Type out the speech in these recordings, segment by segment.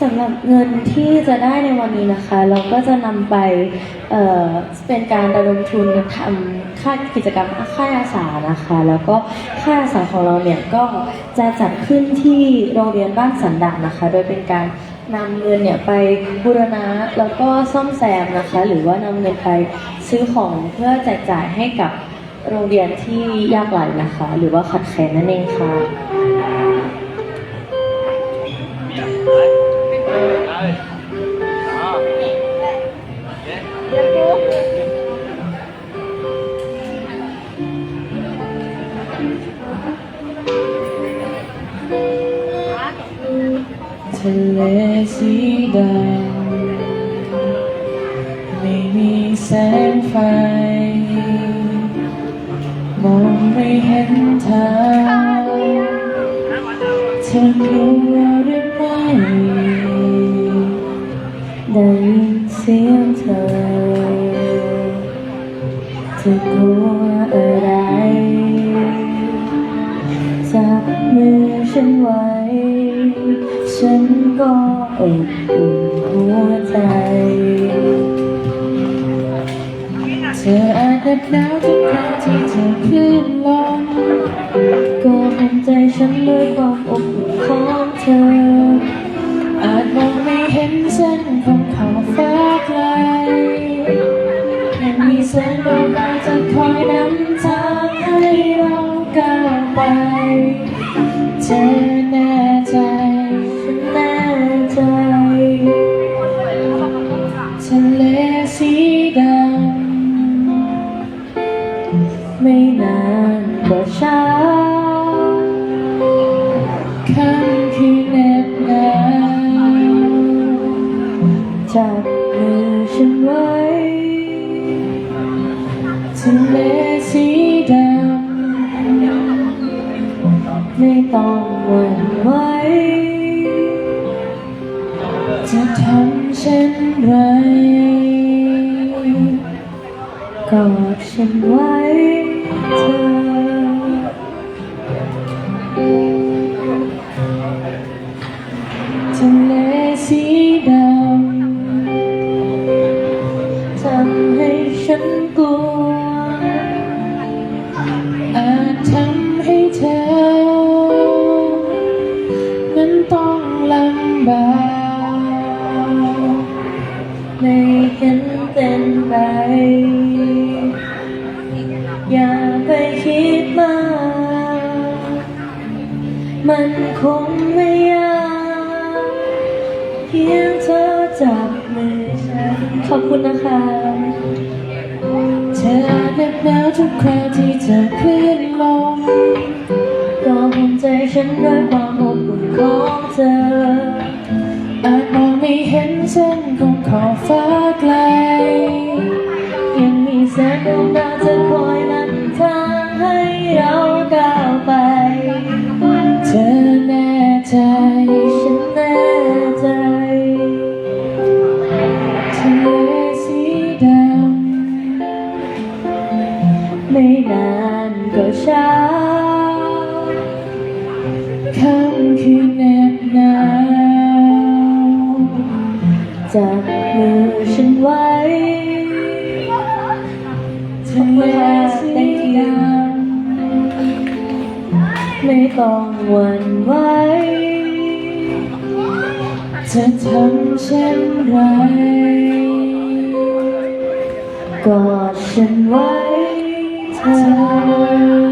สำหรับเงินที่จะได้ในวันนี้นะคะ เราก็จะนำไปเเป็นการระดมทุนทำค่ากิจกรรมค่ายอาสานะคะ แล้วก็ค่ายอาสาของเราเนี่ยก็จะจัดขึ้นที่โรงเรียนบ้านสันดานะคะ โดยเป็นการนำเงินเนี่ยไปบูรณะแล้วก็ซ่อมแซมนะคะ หรือว่านำเงินไปซื้อของเพื่อแจกจ่ายให้กับโรงเรียนที่ยากไร้นะคะ หรือว่าขาดแคลนนั่นเองค่ะ เธอกลัวอะไร จับมือฉันไว้ ฉันก็อบอุ่นหัวใจ เธออาจเหน็บหนาวทุกครั้งที่เธอคลื่นลมก็ห่มใจฉันด้วยความอบอุ่นของเธอ อาจมองไม่เห็นเส้นของขอบฟ้าไกลยังมีแไม่ต้องหวั่นไหวจะทำเช่นไรกอดฉันไว้เธอ บากไม่เห็นเป็นไรอย่าไปคิดมาก มันคงไม่ยากเพียงเธอจับมือฉันขอบคุณนะคะเธออาจเหน็บหนาวทุกคราวที่เธอคลื่นลมก็ภูมิใจฉันด้วยความอบอุ่นของเธอ อาจมองไม่เห็นเส้นของขอบฟ้าไกล ยังมีแสงดวงดาว จับมือฉันไว้ทะเลสีดไม่ต้องหวั่นไหวจะทำเช่นไรกอดฉันไว้เธอ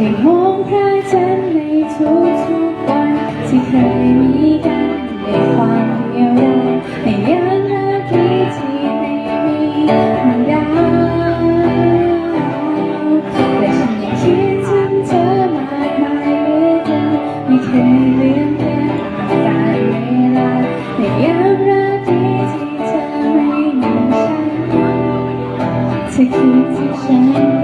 ฉันยังมองพระจันทร์ในทุกทุกๆวันที่เคยมีกันในความเดียวดายในยามราตรีที่ไม่มีมันดาวและฉันยังคิดถึงเธอมากมายเหลือเกินไม่เคยลืมเลือนการเวลาในยามราตรีที่เธอไม่มีฉันเธอคิดถึงฉัน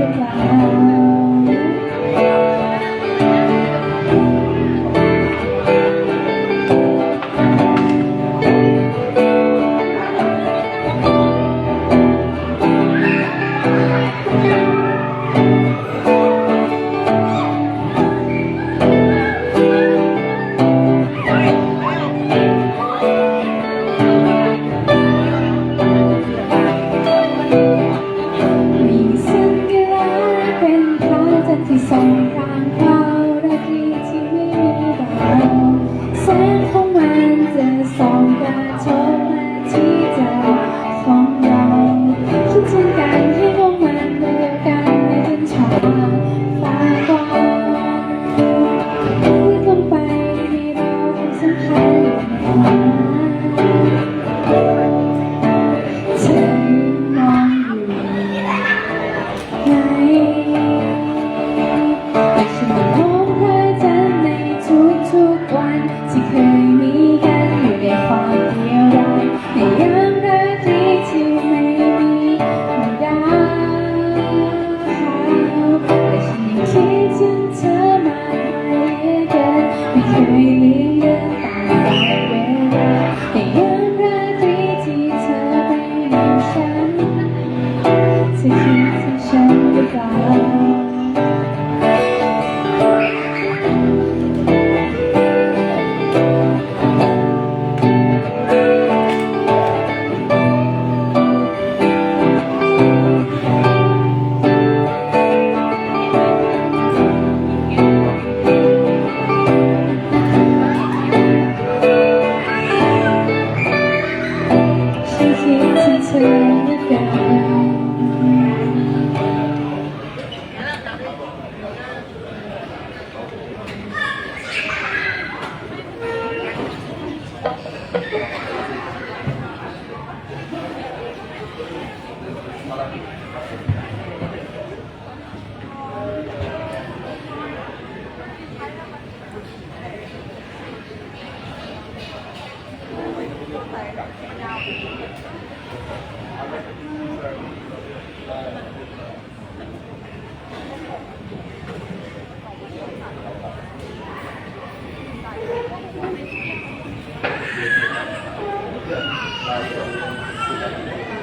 มี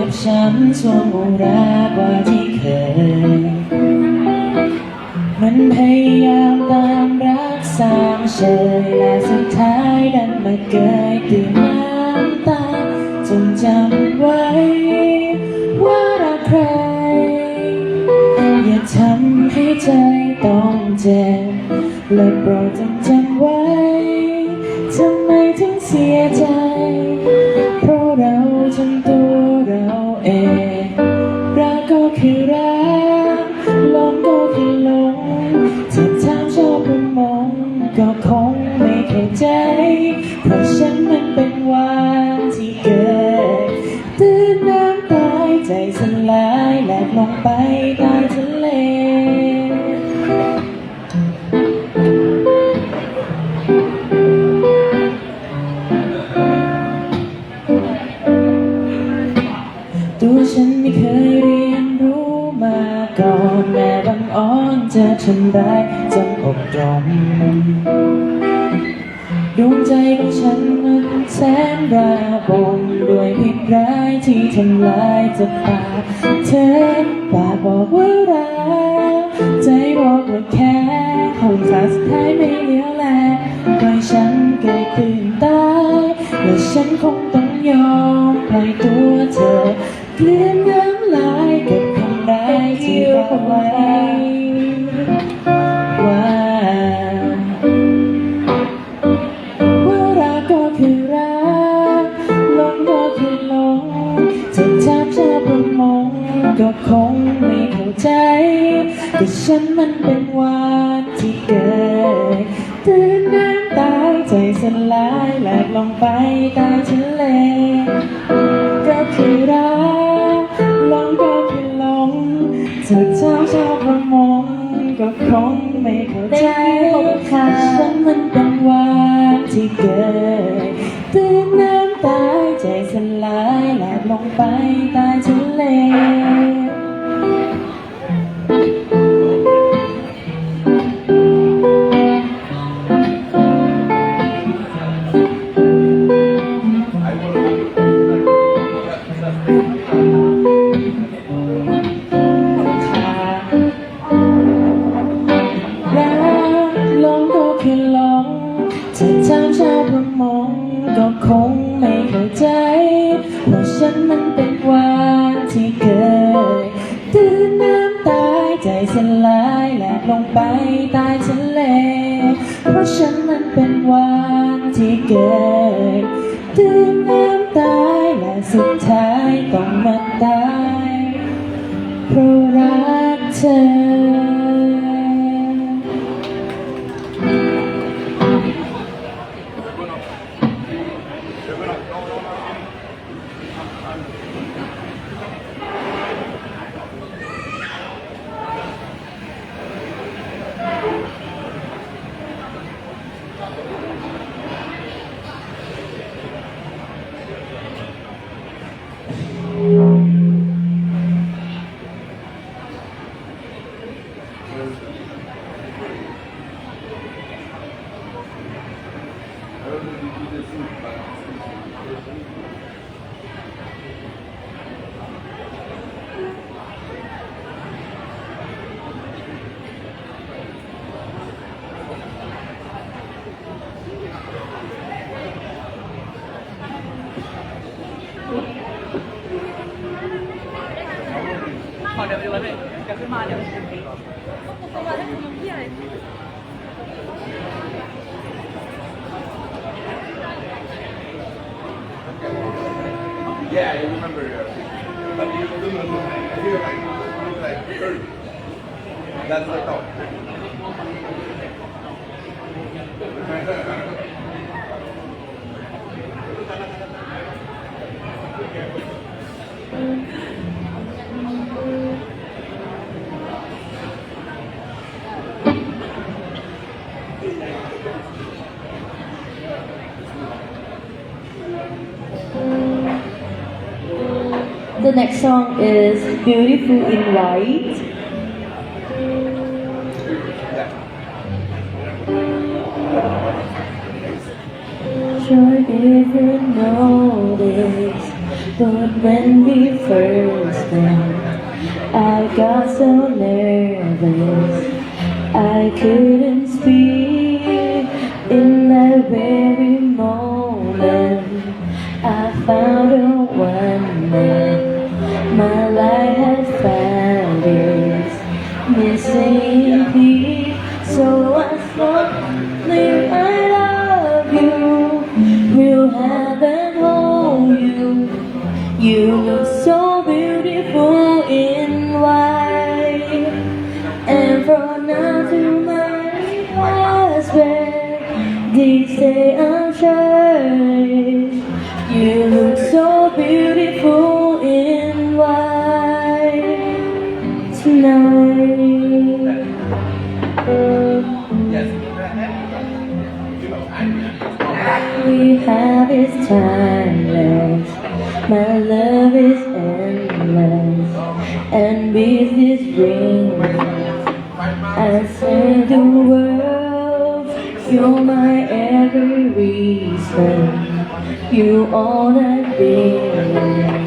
จ็บช้ำช่วงรากว่าที่เคย มันพยายามตามรักสามเชยและสุดท้ายดันมาเกยตื่นน้ำตาจงจำไว้ ว่ารักใคร อย่าทำให้ใจต้องเจ็บและโปรด รักก็คือรักลงก็คือหลงจะถามชอบประมงก็คงไม่เข้าใจ เพราะฉันมันเป็นวันที่เกิดตื่นน้ำตายใจสลายแหลกลงไปใต้ อ่อนจะทำร้ายจนอกตรมดวงใจของฉันมันแสนระบมด้วยพิษร้ายที่ทำลายจะปากเธอปากบอกว่ารักใจบอกว่าแค่หองขาสุดท้ายไม่เหลียวแลปล่อยฉันเกิดตื่นตายและฉันคงต้องยอมปล่อยตัวเธอเกลื่อนน้ำลายกับคำได้ที่เราไว้ มันเป็นวานที่เกิดตื่นน้ำตายใจสลายแหลกลงไปใต้ทะเลก็คือรักหลงก็คือหลงจะถาชาวประมงก็คงไม่เข้าใจขอบคุณค่ะฉันมันเป็นวานที่เกิดตื่นน้ำตายใจสลายแหลกลงไปใต้ทะเล ไม่เข้าใจ ว่าฉันมันเป็นวานที่เกิดตื่นน้ำตายใจสลายแหลกลงไปใต้ทะเลเพราะฉันมันเป็นวานที่เกิดตื่นน้ำตายและสุดท้ายต้องมาตายเพราะรักเธอ The next song is Beautiful in White. Sure you notice, but when we first met, I got so nervous I couldn't speak. You all that been